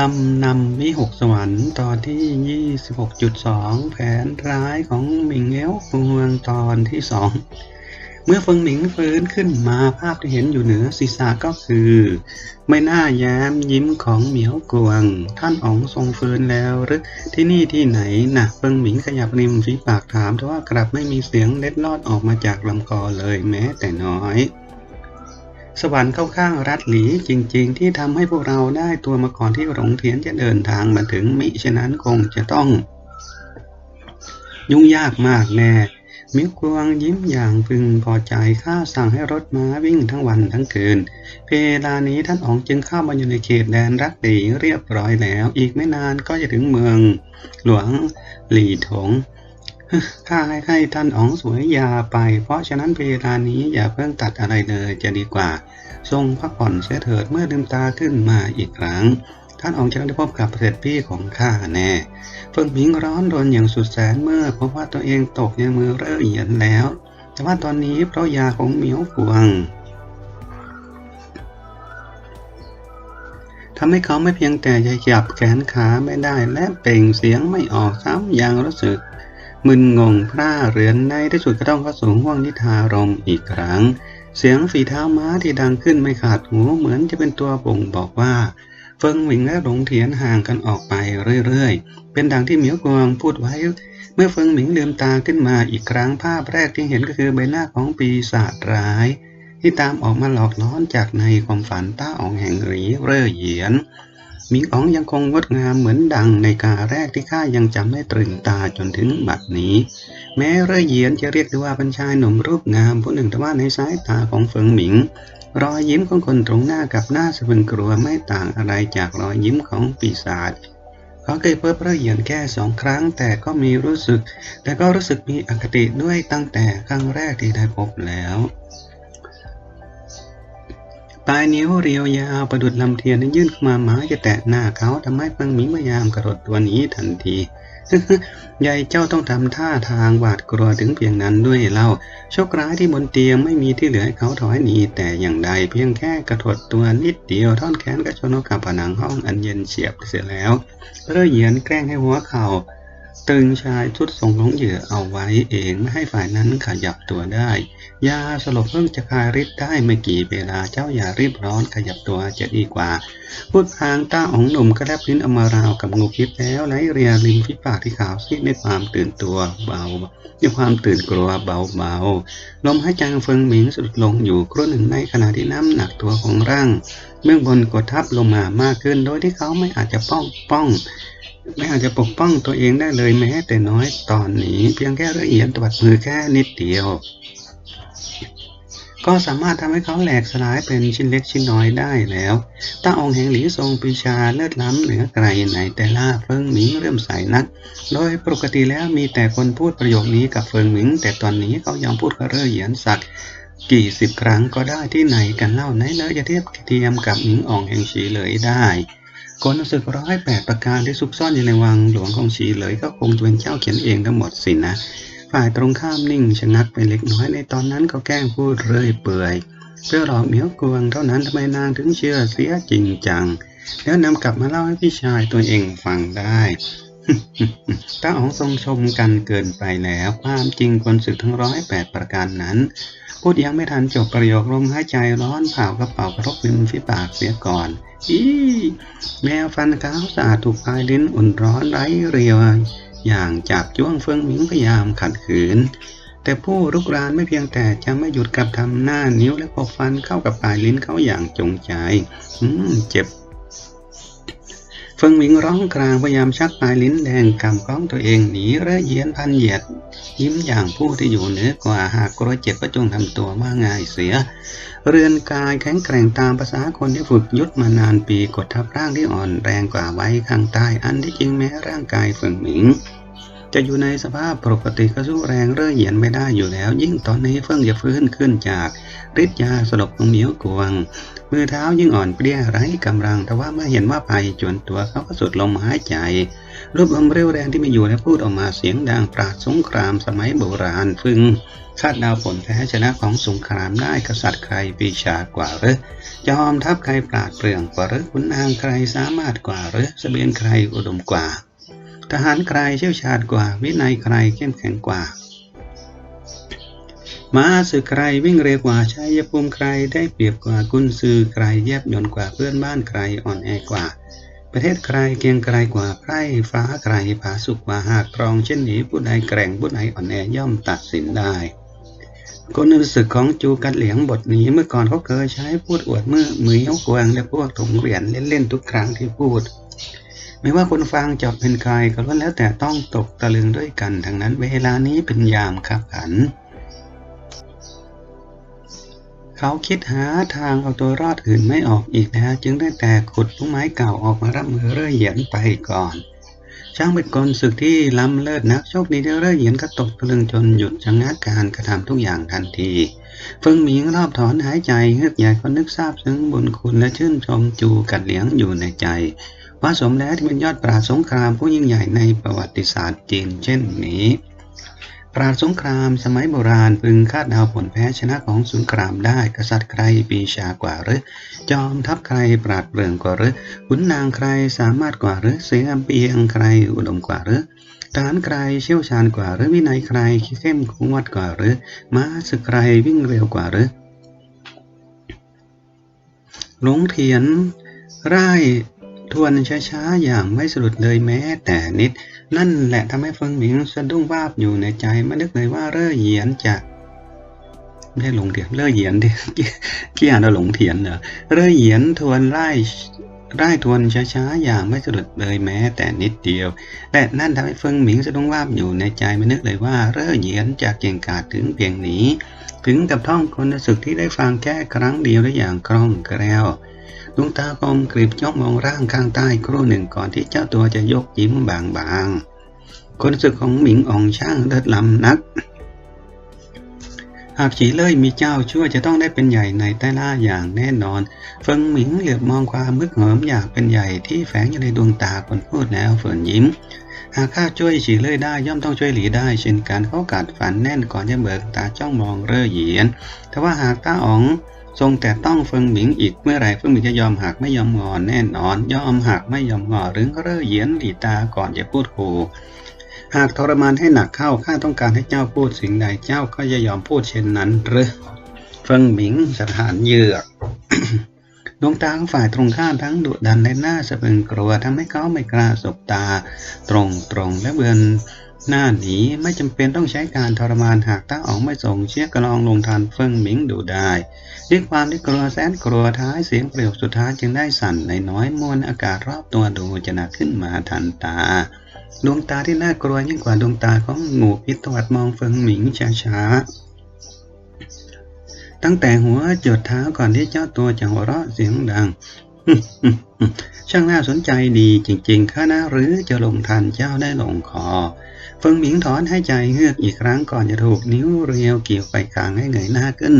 ลำนำวิหกสวรรค์ตอนที่ 26.2 แผนร้ายของหมิงเอลกวงตอนที่สองเมื่อเฟิงหมิงฟื้นขึ้นมาภาพที่เห็นอยู่เหนือศีรษะก็คือ ไม่น่าแย้มยิ้มของเหมียวกวง ท่านอ๋องทรงฟื้นแล้วหรือที่นี่ที่ไหนนะเฟิงหมิงขยับริมฝีปากถามแต่ว่ากลับไม่มีเสียงเล็ดลอดออกมาจากลำคอเลยแม้แต่น้อย สวรรค์เข้าข้างรัดหลีจริง ๆ ที่ทำให้พวกเราได้ตัวมาก่อนที่หลงเทียนจะเดินทางมาถึงมิฉะนั้นคงจะต้อง ยุ่งยากมากแน่มิวกวงยิ้มอย่างพึงพอใจข้าสั่งให้รถม้าวิ่งทั้งวันทั้งคืนเวลานี้ท่านอ๋องจึงเข้ามาอยู่ในเขตแดนรักดีเรียบร้อยแล้ว อีกไม่นานก็จะถึงเมือง หลวงหลี่ถง ข้าให้ให้ท่านอ๋องสวยยาไป เพราะฉะนั้นเวลานี้อย่าเพิ่งตัดอะไรเลยจะดีกว่า ทรงพักผ่อนเสียเถิดเมื่อลืมตาขึ้นมาอีกครั้ง ท่านอ๋องจะได้พบกับเสด็จพี่ของข้าแน่เฟิ่งหมิงร้อนรนอย่างสุดแสนเมื่อพบว่าตัวเองตกในมือเร่อเหยียนแล้ว แต่ว่าตอนนี้เพราะยาของเหมียวกวงทำให้เขาไม่เพียงแต่จะหยับแขนขาไม่ได้และเปล่งเสียงไม่ออกซ้ำยังรู้สึก มึนงงพร่าเรือนในที่สุดก็ต้องเข้าสู่ห่วงนิทารมอีกครั้ง เสียงฝีเท้าม้าที่ดังขึ้นไม่ขาดหูเหมือนจะเป็นตัวบ่งบอกว่าเฟิงหมิงและหลงเทียนห่างกันออกไปเรื่อยๆ เป็นดังที่เหมียวกวงพูดไว้ เมื่อเฟิงหมิงลืมตาขึ้นมาอีกครั้งภาพแรกที่เห็นก็คือใบหน้าของปีศาจร้าย ที่ตามออกมาหลอกล้อนจากในความฝันต้าอองแห่งหรีเร่อเหยียน มิงอ๋องยังคงงดงามเหมือนดังในกาแรกที่ข้ายังจำได้ตรึงตาจนถึงบัดนี้ แม้เร่เยียนจะเรียกได้ว่าเป็นชายหนุ่มรูปงามผู้หนึ่งแต่ว่าในสายตาของเฟิงหมิง รอยยิ้มของคนตรงหน้ากับหน้าสะพรึงกลัวไม่ต่างอะไรจากรอยยิ้มของปีศาจเขาเคยพบเร่เยียนแค่สองครั้งแต่ก็มีรู้สึก แต่ก็รู้สึกมีอคติด้วยตั้งแต่ครั้งแรกที่ได้พบแล้ว ปลายนิ้วเรียวยาวประดุดลำเทียนยื่นเข้ามาหมาจะแตะหน้าเขาทำให้ฟิงหมิงพยายามกระโดดตัวนี้ทันทียายเจ้าต้องทำท่าทางหวาดกลัวถึงเพียงนั้นด้วยเล่าโชคร้ายที่บนเตียงไม่มีที่เหลือให้เขาถอยหนีแต่อย่างใดเพียงแค่กระถดตัวนิดเดียวท่อนแขนก็ชนกับผนังห้องอันเย็นเฉียบเสียแล้วเร่อเหยียนแกล้งให้หัวเข่า ตึงชายชุดส่งของเหยื่อเอาไว้เองไม่ให้ฝ่ายนั้นขยับตัวได้ ยาสลบเพิ่งจะคลายฤทธิ์ได้ไม่กี่เวลาเจ้าอย่ารีบร้อนขยับตัวจะดีกว่าพูดพางต้าของหนุ่มก็แลบลิ้นอมาราวกับงูพิษแล้วไหลเรียริมฝีปากที่ขาวซีดในความตื่นตัวเบาด้วยความตื่นกลัวเบาๆลมหายใจเฟิงหมิงสุดลงอยู่ครู่หนึ่งในขณะที่น้ำหนักตัวของร่างเบื้องบนกดทับลงมามากขึ้นโดยที่เขาไม่อาจจะป้องป้อง ไม่อาจจะปกป้องตัวเองได้เลยแม้แต่น้อยตอนนี้ เพียงแค่ละเอียดตวัดมือแค่นิดเดียว ก็สามารถทำให้เขาแหลกสลายเป็นชิ้นเล็กชิ้นน้อยได้แล้วตาองค์แห่งหลีทรงปีชาเลิศล้ำเหนือใครในแต่ละเฟิงหมิงเริ่มใส่นัก โดยปกติแล้วมีแต่คนพูดประโยคนี้กับเฟิงหมิง แต่ตอนนี้เขายอมพูดกับเร่อเหยียนสักกี่สิบครั้งก็ได้ที่ไหนกันเล่าไหนเลยจะเทียบเทียมกับหมิงอ่องแห่งฉีเลยได้ กลศึกร้อยแปดประการที่ซุกซ่อนอยู่ในวังหลวงของฉีเลยก็คงจะเป็นเจ้าเขียนเองทั้งหมดสินะ ฝ่ายตรงข้ามนิ่งชะงักไปเล็กน้อยในตอนนั้นก็แกล้งพูดเรื่อยเปื่อยเพื่อหลอกเหมียวกวงเท่านั้นทำไมนางถึงเชื่อเสียจริงจัง แล้วนำกลับมาเล่าให้พี่ชายตัวเองฟังได้ ตาอ๋องทรงชมกันเกินไปแล้ว ความจริงคนศึกทั้งร้อยแปดประการนั้น พูดยังไม่ทันจบประโยคลมหายใจร้อนเผากระเป๋ากระทบริมฝีปากเสียก่อน อีแมวฟันขาวสะอาดถูกปลายลิ้นอุ่นร้อนไร้เรียว อย่างจับจ้วงเฟืองหมิงพยายามขัดขืน แต่ผู้รุกรานไม่เพียงแต่จะไม่หยุดกับทำหน้านิ้วและปกฟันเข้ากับปลายลิ้นเขาอย่างจงใจ อืม เจ็บ เฟิงหมิงร้องกลางพยายามชักปลายลิ้นแดงกำกล้องตัวเองหนีและเยียนพันเหยียด ยิ้มอย่างผู้ที่อยู่เหนือกว่าหากกลัวเจ็บก็จงทำตัวว่าง่ายเสีย เรือนกายแข็งแกร่งตามภาษาคนที่ฝึกยุทธมานานปีกดทับร่างที่อ่อนแรงกว่าไว้ข้างใต้อันที่จริงแม้ร่างกายเฟิงหมิง จะอยู่ในสภาพปกติก็สู้แรงเร่อเหยียนไม่ได้อยู่แล้ว ยิ่งตอนนี้เฟิ่งจะฟื้นขึ้นจากฤทธิ์ยาสลบของเหมียวกวง มือเท้ายิ่งอ่อนเปรี้ยไร้กำลัง แต่ว่าเมื่อเห็นว่าภัยจวนตัวเขาก็สุดลมหายใจ รวบรวมเรี่ยวแรงที่มีอยู่และพูดออกมาเสียงดังปราดสงครามสมัยโบราณฟึงคาดดาวผลแพ้ชนะของสงครามได้กษัตริย์ใครปีชากว่าหรือจอมทัพใครปราดเปรื่องกว่าหรือขุนนางใครสามารถกว่าหรือเสบียงใครอุดมกว่า ทหารใครเชี่ยวชาญกว่า วินัยใครเข้มแข็งกว่าม้าสื่อใครวิ่งเร็วกว่าชัยภูมิใครได้เปรียบกว่ากุนซือใครแยบยนต์กว่าเพื่อนบ้านใครอ่อนแอกว่า ประเทศใครเกียงไกลกว่าไพร่ฟ้าใครผาสุกกว่าหากตรองเช่นนี้ผู้ใดแกร่งผู้ใดอ่อนแอย่อมตัดสินได้คนรู้สึกของจูกัดเหลียงบทนี้เมื่อก่อนเขาเคยใช้พูดอวดเมื่อมือเหี้ยวกวางและพวกถงเหรียญเล่นๆทุกครั้งที่พูด ไม่ว่าคนฟังจะเป็นใครก็ล้วนแล้วแต่ต้องตกตะลึงด้วยกันทั้งนั้นเวลานี้เป็นยามขับขัน เขาคิดหาทางเอาตัวรอดอื่นไม่ออกอีกแล้วจึงได้แต่ขุดลูกไม้เก่าออกมารับมือเรื่อยเหยียนไปก่อน ช่างเป็นกลศึกที่ล้ำเลิศนักโชคดีที่เรื่อยเหยียนก็ตกตะลึงจนหยุดชะงักการกระทำทุกอย่างทันทีเฟิงหมิงรอบถอนหายใจเฮือกใหญ่ก็นึกทราบซึ้งบุญคุณและชื่นชมจูกัดเหลียงอยู่ในใจ ว่าสมแล้วที่เป็นยอดปราชญ์สงครามผู้ยิ่งใหญ่ในประวัติศาสตร์จีนเช่นนี้ ปราชญ์สงครามสมัยโบราณพึงคาดเดาผลแพ้ชนะของสงครามได้ กษัตริย์ใครปีชากว่าหรือ จอมทัพใครปราดเปรื่องกว่าหรือขุนนางใครสามารถกว่าหรือเสียงเปียงใครอุดมกว่าหรือทหารใครเชี่ยวชาญกว่าหรือวินัยใครเข้มงวดกว่าหรือม้าศึกใครวิ่งเร็วกว่าหรือหลงเทียนไร่ ทวนช้าๆ อย่างไม่สะดุดเลยแม้แต่นิด นั่นแหละทำให้เฟิงหมิงสะดุ้งวาบอยู่ในใจไม่นึกเลยว่าเร่อเหยียนจะไม่ใช่หลงเทียนเร่อเหยียนดิขี้อ่านว่าหลงเทียนเหรอเร่อเหยียนทวนไล่ไล่ทวนช้าๆ อย่างไม่สะดุดเลยแม้แต่นิดเดียว และนั่นทำให้เฟิงหมิงสะดุ้งวาบอยู่ในใจไม่นึกเลยว่าเร่อเหยียนจะเก่งกาจถึงเพียงนี้ ถึงกับท่องคนศึกที่ได้ฟังแค่ครั้งเดียวได้อย่างคล่องแคล่ว ดวงตาคมกริบจ้องมองร่างข้างใต้ครู่หนึ่งก่อนที่เจ้าตัวจะยกยิ้มบางๆคนศึกของหมิงอองช่างเลิศล้ำนัก หากฉีเล่ยมีเจ้าช่วยจะต้องได้เป็นใหญ่ในใต้ล่าอย่างแน่นอน เฟิงหมิงเหลือบมองความมึกเหิมอยากเป็นใหญ่ที่แฝงอยู่ในดวงตาคนพูดแล้วเฟินยิ้ม หากข้าช่วยฉีเล่ยได้ย่อมต้องช่วยหลีได้ เช่นกันเขากัดฝันแน่นก่อนจะเบิกตาจ้องมองเร่อเหยียน แต่ว่าหากต้าอ๋อง ทรงแต่ต้องเฟิงหมิงอีกเมื่อไรเฟิงหมิงจะยอมหักไม่ยอมงอนแน่นอน ยอมหักไม่ยอมงอหรือเร่อเยียนหลีตาก่อนจะพูดขู่หากทรมานให้หนักเข้าข้าต้องการให้เจ้าพูดสิ่งใดเจ้าก็จะยอมพูดเช่นนั้นหรือเฟิงหมิงสถานเยือกดวงตาของฝ่ายตรงข้ามทั้งดุดันและหน้าสะพึงกลัวทำให้เขาไม่กล้าสบตา ตรงตรงและเบือน หน้าหนีไม่จำเป็นต้องใช้การทรมานหากต้าอ๋องไม่ส่งเชือกกระลองลงทันเฟิงหมิงดูได้ด้วยความที่กลัวแสนกลัวท้ายเสียงเปลวสุดท้ายจึงได้สั่นในน้อยมวลอากาศรอบตัวดูจะหนักขึ้นมาทันตา ดวงตาที่น่ากลัวยิ่งกว่าดวงตาของงูพิษตวัดมองเฟิงหมิงช้าๆตั้งแต่หัวจดเท้าก่อนที่เจ้าตัวจะหัวเราะเสียงดังช่างน่าสนใจดีจริงๆข้านะหรือจะลงทันเจ้าได้ลงคอ ฟิงหมิงถอนให้ใจเฮือกอีกครั้งก่อนจะถูกนิ้วเรียวเกี่ยวไปกลางให้เงยหน้าขึ้น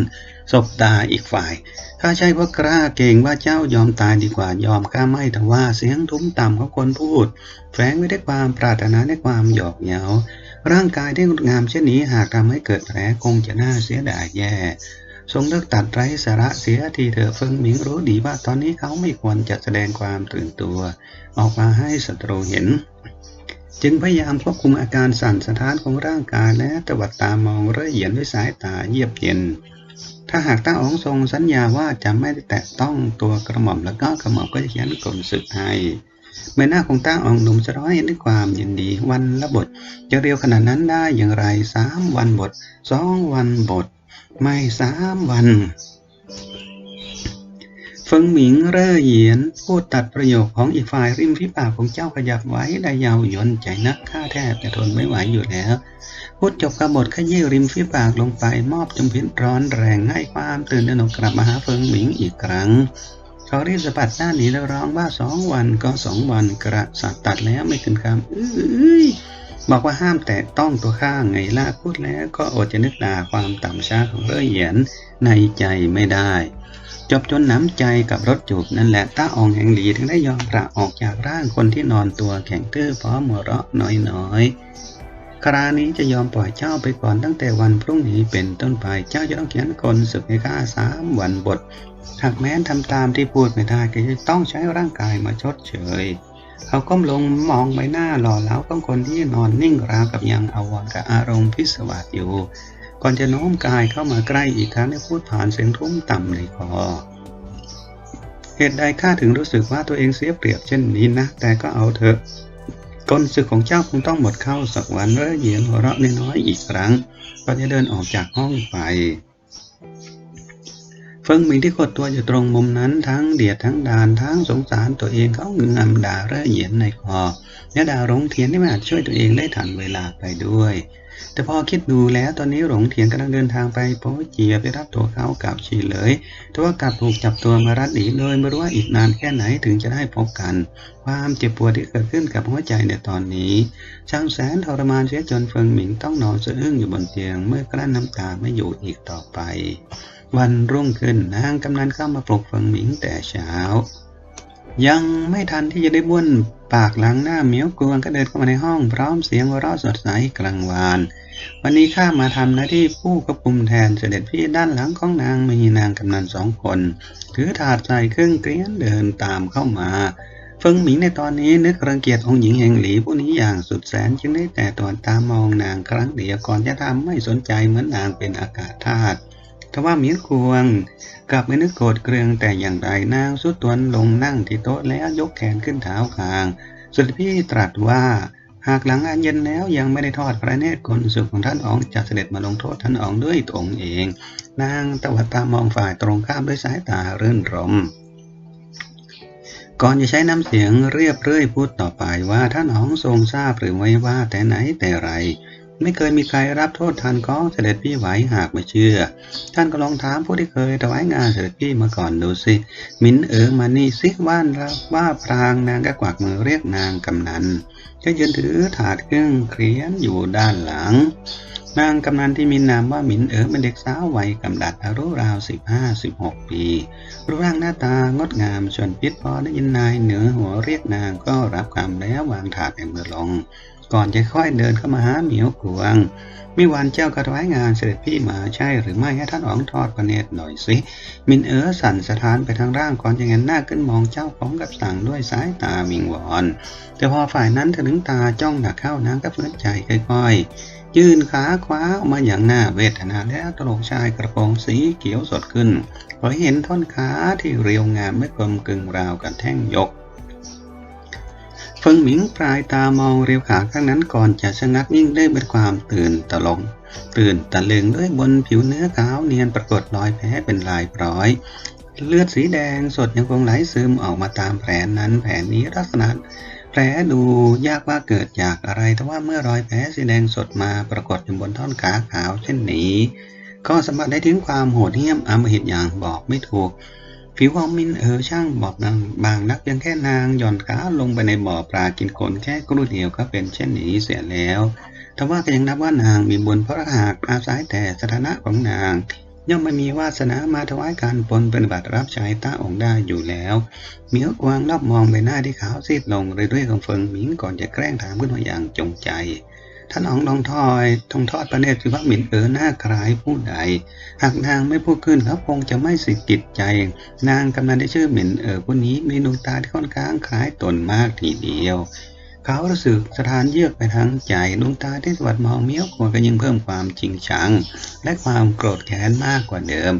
สบตาอีกฝ่าย ข้าใช่ว่ากล้าเก่งว่าเจ้ายอมตายดีกว่ายอมข้าไม่แต่ว่าเสียงทุ้มต่ำของคนพูด แฝงไว้ด้วยความปรารถนาในความหยอกเย้าร่างกายที่งดงามเช่นนี้หากทำให้เกิดแผลคงจะน่าเสียดายแย่ทรงเลิกตัดไร้สาระเสียทีเถอะเฟิงหมิงรู้ดีว่าตอนนี้เขาไม่ควรจะแสดงความตื่นตัว ออกมาให้ศัตรูเห็น จึงพยายามควบคุมอาการสั่นสะท้านของร่างกายและตวัดตามองรื่อยเหยียนด้วยสายตาเยียบเย็น ถ้าหากต้าอ๋องทรงสัญญาว่าจะไม่แตะต้องตัวกระหม่อมแล้วก็กระหม่อมก็จะเขียนกลศึกให้ใบหน้าของต้าอ๋องหนุ่มจะร้อยด้วยความยินดี วันละบทจะเร็วขนาดนั้นได้อย่างไรสามวันบทสองวันบท ไม่สามวัน เฟิงหมิงเร่อเหยียนพูดตัดประโยคของอีกฝ่ายริมฝีปากของเจ้าขยับไว้ได้ยาวยนใจนักข้าแทบจะทนไม่ไหวอยู่แล้ว พูดจบกระบทขยี้ริมฝีปากลงไปมอบจมพิษร้อนแรงให้ความตื่นตระหนกกลับมาหาเฟิงหมิงอีกครั้งเขารีบสะบัดหน้าหนีแล้วร้องว่าสองวันก็สองวันกระสับตัดแล้วไม่ขึ้นคำอื้อบอกว่าห้ามแตะต้องตัวข้างไงล่ะพูดแล้วก็อดจะนึกด่าความต่ำช้าของเร่อเหยียนในใจไม่ได้ จบจนน้ำใจกับรถจูบนั่นแหละต้าอองแห่งหลีถึงได้ยอมปราออกจากร่างคนที่นอนตัวแข็งตื้อพร้อมหัวเราะน้อยๆ ครานี้จะยอมปล่อยเจ้าไปก่อนตั้งแต่วันพรุ่งนี้เป็นต้นไปเจ้าจะต้องเขียนคนศึกให้ข้าสามวันบท หากแม้นทำตามที่พูดไม่ได้ก็จะต้องใช้ร่างกายมาชดเชยเขาก้มลงมองใบหน้าหล่อเหลาของคนที่นอนนิ่งราวกับยังอาวรกับอารมณ์พิศวาสอยู่ ก่อนจะโน้มกายเข้ามาใกล้อีกครั้งได้พูดผ่านเสียงทุ้มต่ำในคอเหตุใดข้าถึงรู้สึกว่าตัวเองเสียเปรียบเช่นนี้นะ แต่ก็เอาเถอะกลศึกของเจ้าคงต้องหมดเข้าสักวันเร่อเหยียนหัวเราะน้อยๆอีกครั้งก่อนจะเดินออกจากห้องไปเฟิงหมิงที่กดตัวอยู่ตรงมุมนั้นทั้งเดียดทั้งดานทั้งสงสารตัวเองเขาเงือมด่าเร่อเหยียนในคอและด่าหลงเทียนที่ไม่อาจช่วยตัวเองได้ทันเวลาไปด้วย แต่พอคิดดูแล้วตอนนี้หลงเทียนกำลังเดินทางไปโปเจียไปรับตัวเขากับชีเลย แต่ว่ากลับถูกจับตัวมารัดหนีเลยไม่รู้ว่าอีกนานแค่ไหนถึงจะได้พบกัน ความเจ็บปวดที่เกิดขึ้นกับหัวใจในตอนนี้ช่างแสนทรมานเสียจนเฟิงหมิงต้องนอนสะอึ้งอยู่บนเตียงเมื่อกลั้นน้ำตาไม่อยู่อีกต่อไป วันรุ่งขึ้นนางกำนันเข้ามาปลุกเฟิงหมิงแต่เช้า ยังไม่ทันที่จะได้บ้วนปากหลังหน้าเมียวกวงก็เดินเข้ามาในห้องพร้อมเสียงหัวเราะสดใสกลางวาน วันนี้ข้ามาทำหน้าที่ผู้ควบคุมแทนเสด็จพี่ด้านหลังของนางมีนางกำนันสองคน ถือถาดใส่เครื่องเกลียนเดินตามเข้ามาเฟิงหมิงในตอนนี้นึกรังเกียจองหญิงแห่งหลีผู้นี้อย่างสุดแสนจึงได้แต่ตอนตามองนางครั้งเดียวก่อนจะทำไม่สนใจเหมือนนางเป็นอากาศธาตุ ทว่ามียวกวงกลับไม่นึกโกรธเกรืองแต่อย่างใดนางสุดตัวลงนั่งที่โต๊ะแล้วยกแขนขึ้นเท้าคาง สุดพี่ตรัสว่าหากหลังงานเย็นแล้วยังไม่ได้ทอดพระเนตรคนสุขของท่านอ๋องจะเสด็จมาลงโทษท่านอ๋องด้วยตองเอง นางตวัดตามองฝ่ายตรงข้ามด้วยสายตารื่นรม ก่อนจะใช้น้ำเสียงเรียบเรื่อยพูดต่อไปว่าท่านอ๋องทรงทราบหรือไม่ว่าแต่ไหนแต่ไร ไม่เคยมีใครรับโทษทันของเสด็จพี่ไหวหากไม่เชื่อ ท่านก็ลองถามผู้ที่เคยถวายงานเสด็จพี่มาก่อนดูสิ มินเอ๋อมานี่ซิว่านรับว่าพรางนางก็กวักมือเรียกนางกำนันก็ยืนถือถาดเครื่องเครียนอยู่ด้านหลัง นางกำนันที่มีนามว่าหมินเอ๋อเป็นเด็กสาววัยกำดัดอายุราวสิบห้าสิบหกปีรูปร่างหน้าตางดงามชวนพิษพอได้ยินนายเหนือหัวเรียกนางก็รับคำแล้ววางถาดในมือลง ก่อนจะค่อยเดินเข้ามาหาเหมียวกวงมีวันเจ้ากระถวายงานเสด็จพี่มาใช่หรือไม่ให้ท่านอ๋องทอดพระเนตรหน่อยสิมินเอ๋อสั่นสะท้านไปทางร่างก่อนจะเงนหน้าขึ้นมองเจ้าของกับสั่งด้วยสายตาวิงวอนแต่พอฝ่ายนั้นถึงตาจ้องหนักเข้านางก็เฟื่อใจค่อยๆ ยื่นขาคว้าออกมาอย่างหน้าเวทนาแล้วตลกชายกระโปรงสีเขียวสดขึ้นพอเห็นท่อนขาที่เรียวงามไม่กลมกึ่งราวกับแท่งยก เฟิงหมิงปลายตามองเรียวขาข้างนั้นก่อนจะชะงักยิ่งได้เป็นความตื่นตะลง ตื่นตะลึงด้วยบนผิวเนื้อขาวเนียนปรากฏรอยแผลเป็นลายพร้อย เลือดสีแดงสดยังคงไหลซึมออกมาตามแผลนั้นแผลนี้ลักษณะแผลดูยากว่าเกิดจากอะไร แต่ว่าเมื่อรอยแผลสีแดงสดมาปรากฏอยู่บนท่อนขาขาวเช่นนี้ ก็สัมผัสได้ถึงความโหดเหี้ยมอำมหิตอย่างบอกไม่ถูก ผิวของมินเออช่างบอบบางบางนักเพียงแค่นางหย่อนขาลงไปในบ่อปลากินคนแค่กรู่เดียวก็เป็นเช่นนี้เสียแล้วแต่ว่าก็ยังนับว่านางมีบุญเพราะหากอาศัยแต่สถานะของนางย่อมไม่มีวาสนามาถวายการปนปฏิบัติรับใช้ต้าองค์ได้อยู่แล้วเมียวกวางรอบมองใบหน้าที่ขาวซีดลงเรื่อยๆของเฟิงหมิงก่อนจะแกล้งถามขึ้นมาอย่างจงใจ ท่านอองทองทอยทงทอดประเนตรคือว่าหมิ่นเอ๋อหน้าคลายผู้ใด หากนางไม่พูดขึ้นแล้วคงจะไม่สิกิดใจ นางกำนันได้ชื่อหมิ่นเอ๋อผู้นี้มีดวงตาที่ค่อนข้างคล้ายตนมากทีเดียว เขารู้สึกสถานเยือกไปทั้งใจดวงตาที่สวัสดมองเมี้ยวกวงก็ยิ่งเพิ่มความจริงชัง และความโกรธแค้นมากกว่าเดิม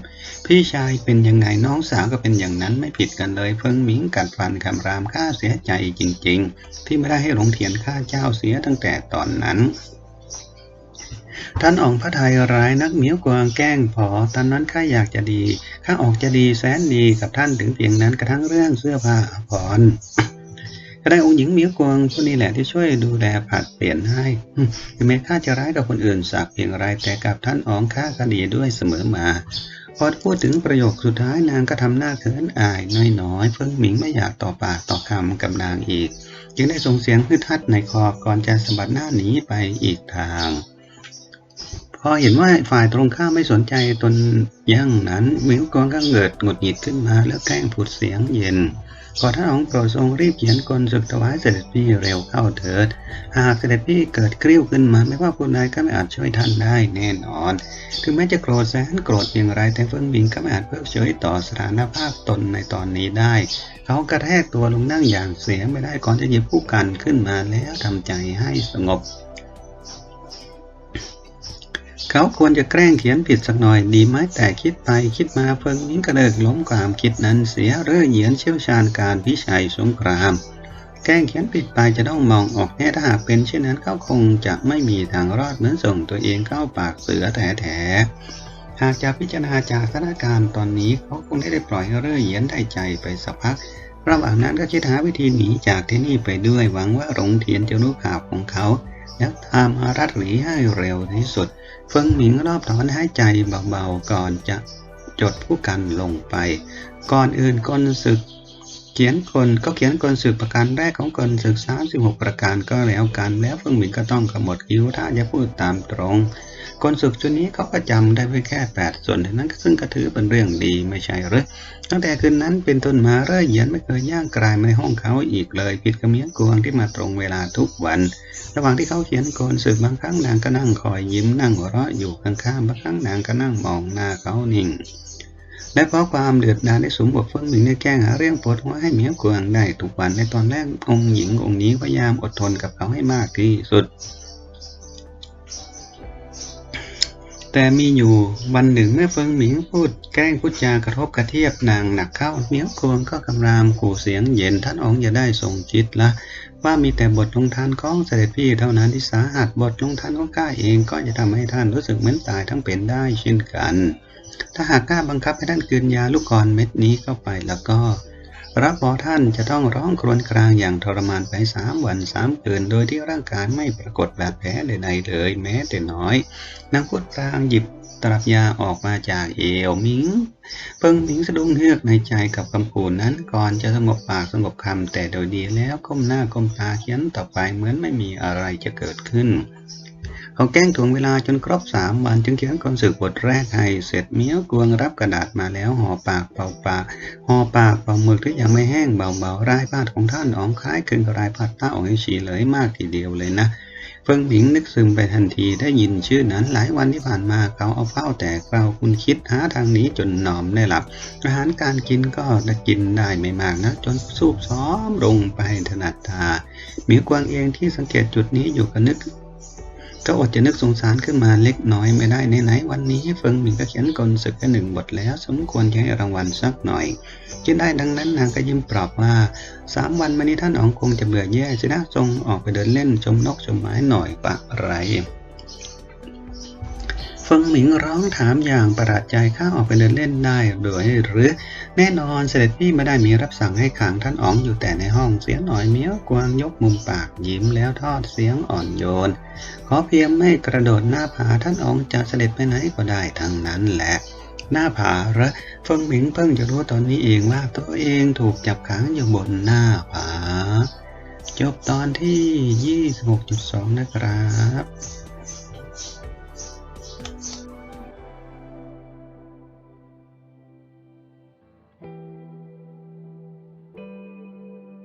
พี่ชายเป็นยังไงน้องสาวก็เป็นอย่างนั้นไม่ผิดกันเลยเฟิงหมิงกัดฟันคำรามข้าเสียใจจริง ๆ ที่ไม่ได้ให้หลงเทียนข้าเจ้าเสียตั้งแต่ตอนนั้นท่านอองพระไทยร้ายนักเหมียวกวางแกล้งพอตอนนั้นข้าอยากจะดีข้าออกจะดีแสนดีกับท่านถึงเพียงนั้นกระทั่งเรื่องเสื้อผ้าผ่อา ก็ได้องค์หญิงเหมียวกวงผู้นี้แหละที่ช่วยดูแลผัดเปลี่ยนให้อืมถึงแม้ข้าจะร้ายกับคนอื่นสักเพียงไรแต่กับท่านอ๋องข้าก็ดีด้วยเสมอมา พอพูดถึงประโยคสุดท้ายนางก็ทำหน้าเขินอายน้อยๆเพิ่งหมิงไม่อยากต่อปากต่อคำกับนางอีก จึงได้ส่งเสียงฮึดฮัดในคอก่อนจะสะบัดหน้าหนีไปอีกทางพอเห็นว่าฝ่ายตรงข้ามไม่สนใจตนย่างนั้นหมิวกองก็เกิดหงุดหงิดขึ้นมาแล้วแกล้งพูดเสียงเย็น ก่อนท่านองค์โปรดทรงรีบเขียนกลศึกถวายเสด็จพี่เร็วเข้าเถิด หากเสด็จพี่เกิดกริ้วขึ้นมาไม่ว่าผู้ใดก็ไม่อาจช่วยท่านได้แน่นอน ถึงแม้จะโกรธแสนโกรธอย่างไรแต่เฟิงบิงก็ไม่อาจเพิกเฉยต่อสถานภาพตนในตอนนี้ได้ เขากระแทกตัวลงนั่งอย่างเสียไม่ได้ก่อนจะหยิบผู้กันขึ้นมาแล้วทำใจให้สงบ เขาควรจะแกล้งเขียนผิดสักหน่อยดีไหมแต่คิดไปคิดมาเฟิงมิงก็เลิกล้มความคิดนั้นเสียเรื่อเหยียนเชี่ยวชาญการพิชัยสงครามแกล้งเขียนผิดไปจะต้องมองออกแน่ถ้าหากเป็นเช่นนั้นเขาคงจะไม่มีทางรอดเหมือนส่งตัวเองเข้าปากเสือแถๆหากจะพิจารณาจากสถานการณ์ตอนนี้เขาคงได้ปล่อยเรื่อเหยียนได้ใจไปสักพักระหว่างนั้นก็คิดหาวิธีหนีจากที่นี่ไปด้วยหวังว่าหลงเทียนจะรู้ข่าวของเขา แล้วตามอารัดหลีให้เร็วที่สุด เฟิงหมิงรอบถอนหายใจเบาๆก่อนจะจดผู้กันลงไป ก่อนอื่นกลศึก เขียนคนก็เขียนกลศึกประการแรกของกลศึก36ประการก็แล้วกัน แล้วเฟิงหมิงก็ต้องขมวดคิ้วถ้าจะพูดตามตรง กลศึกชุดนี้เขาก็จำได้เพียงแค่8ส่วนเท่านั้นซึ่งก็ถือเป็นเรื่องดีไม่ใช่หรือตั้งแต่คืนนั้นเป็นต้นมาเร่ยเหยียนไม่เคยย่างกลายมาในห้องเขาอีกเลยผิดกับเมียงกวงที่มาตรงเวลาทุกวัน ระหว่างที่เขาเขียนกลศึกบางครั้งนางก็นั่งคอยยิ้มนั่งหัวเราะอยู่ข้างๆบางครั้งนางก็นั่งมองหน้าเขานิ่งและเพราะความเดือดดาลได้สมบทเฟิงหมิงได้แก้งหาเรื่องปวดหัวให้เมียกวางได้ทุกวันในตอนแรกองค์หญิงองค์นี้พยายามอดทนกับเขาให้มากที่สุด แต่มีอยู่วันหนึ่งเมื่อเฟิงหมิงพูดแกล้งพูดจากระทบกระเทียบนางหนักเข้าเมียวกวงก็กำรามขู่เสียงเย็นท่านองค์อย่าได้ส่งจิตละว่ามีแต่บทลงทานของเสด็จพี่เท่านั้นที่สาหัสบทลงทานของข้าเองก็จะทำให้ท่านรู้สึกเหมือนตายทั้งเป็นได้เช่นกัน ถ้าหากกล้าบังคับให้ท่านกลืนยาลูกกรเม็ดนี้เข้าไปแล้วก็ รับรอท่านจะต้องร้องครวญครางอย่างทรมานไปสามวันสามคืน โดยที่ร่างกายไม่ปรากฏบาดแผลใดๆเลยแม้แต่น้อย นางพูดพลางหยิบตลับยาออกมาจากเอวมิงเพิ่งมิงสะดุ้งเฮือกในใจกับคำพูดนั้นก่อนจะสงบปากสงบคำแต่โดยดีแล้วก้มหน้าก้มตาเขียนต่อไปเหมือนไม่มีอะไรจะเกิดขึ้น เขาแกล้งถ่วงเวลาจนครบสามวันจึงเขียนกลศึกบทแรกให้เสร็จเมียวกวงรับกระดาษมาแล้วห่อปากเป่าปากห่อปากเป่าหมึกที่ยังไม่แห้งเบาๆรายพาดของท่านอ๋องคล้ายคลึงกับรายพาดต้าอ๋องฉีเลยมากทีเดียวเลยนะเฟิงหมิงนึกซึมไปทันทีได้ยินชื่อนั้นหลายวันที่ผ่านมาเขาเอาเฝ้าแต่เราคุณคิดหาทางหนี้จนหนอนได้หลับ อาหารการกินก็ได้กินได้ไม่มากนะจนสูบซ้อมลงไปถนัดตาหมีกวางเองที่สังเกตจุดนี้อยู่ก็นึก ก็อดจะนึกสงสารขึ้นมาเล็กน้อยไม่ได้ไหนๆวันนี้เฟิงหมิงก็เขียนกลศึกแค่หนึ่งบทแล้ว สมควรจะให้รางวัลสักหน่อยจึงได้ดังนั้นนางก็ยิ้มปลอบว่าสามวันมานี้ท่านอ๋องคงจะเบื่อแย่จะนะทรงออกไปเดินเล่นชมนกชมไม้หน่อยปะไร เฟิงหมิงร้องถามอย่างประหลาดใจข้าออกไปเดินเล่นได้โดยหรือ แน่นอนเสด็จพี่ไม่ได้มีรับสั่งให้ขังท่านอ๋องอยู่แต่ในห้องเสียหน่อยเมี้ยวกวางยกมุมปากยิ้มแล้วทอดเสียงอ่อนโยน ขอเพียงไม่กระโดดหน้าผาท่านอ๋องจะเสด็จไปไหนก็ได้ทั้งนั้นแหละหน้าผาเหรอเฟิงหมิงเพิ่งจะรู้ตอนนี้เองว่าตัวเองถูกจับขังอยู่บนหน้าผา จบตอนที่ 26.2 นะครับ